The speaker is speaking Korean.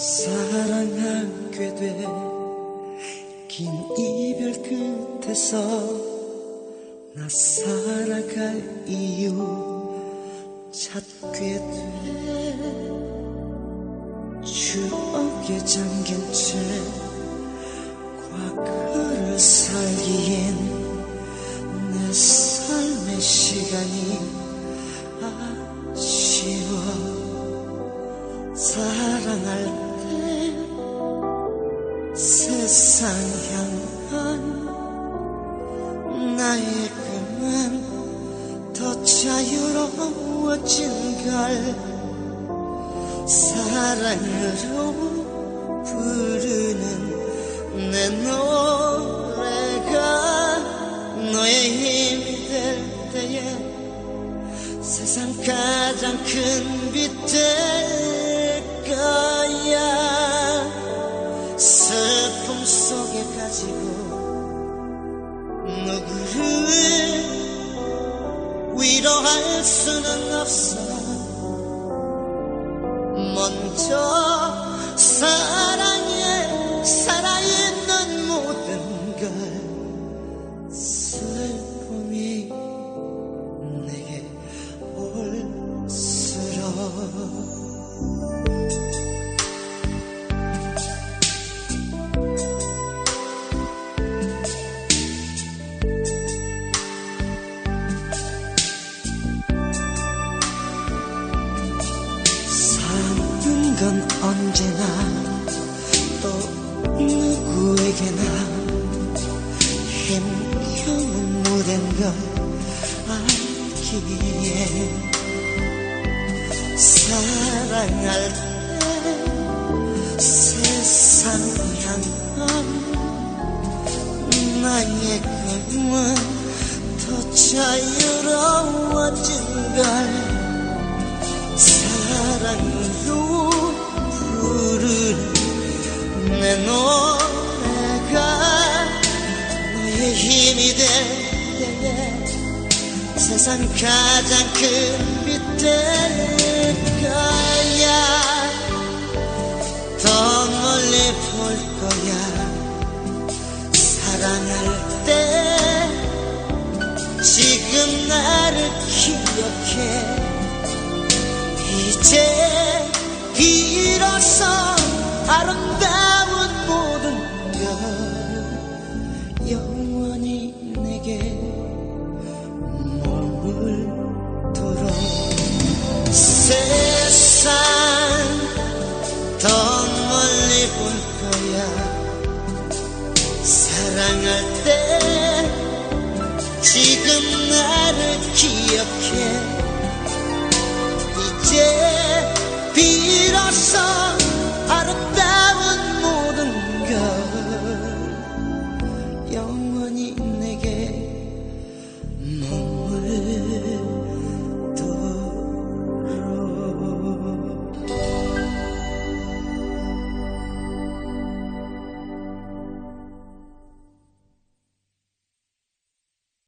사랑하게 돼 긴 이별 끝에서 나 살아갈 이유 찾게 돼. 추억에 잠긴 채 과거를 살기엔 내 삶의 시간이 아쉬워. 사랑할 세상 향한 나의 꿈은 더 자유로워진 걸 사랑으로 부르는 내 노래가 너의 힘이 될 때에 세상 가장 큰빛될 위로할 수는 없어. 먼저 사 건 언제나 또 누구에게나 힘겨운 무대인 걸 알기에 사랑할 때 세상 향한 나의 꿈은 더 자유로워진 걸 사랑으로 부르는 내 노래가 너의 힘이 될 때에 세상 가장 큰 빛 될 거야. 더 멀리 볼 거야. 사랑할 때 지금 나를 기억해. 이제 비로소 아름다운 모든 걸 영원히 내게 머물도록 세상 더 멀리 볼 거야. 사랑할 때 지금 나를 기억해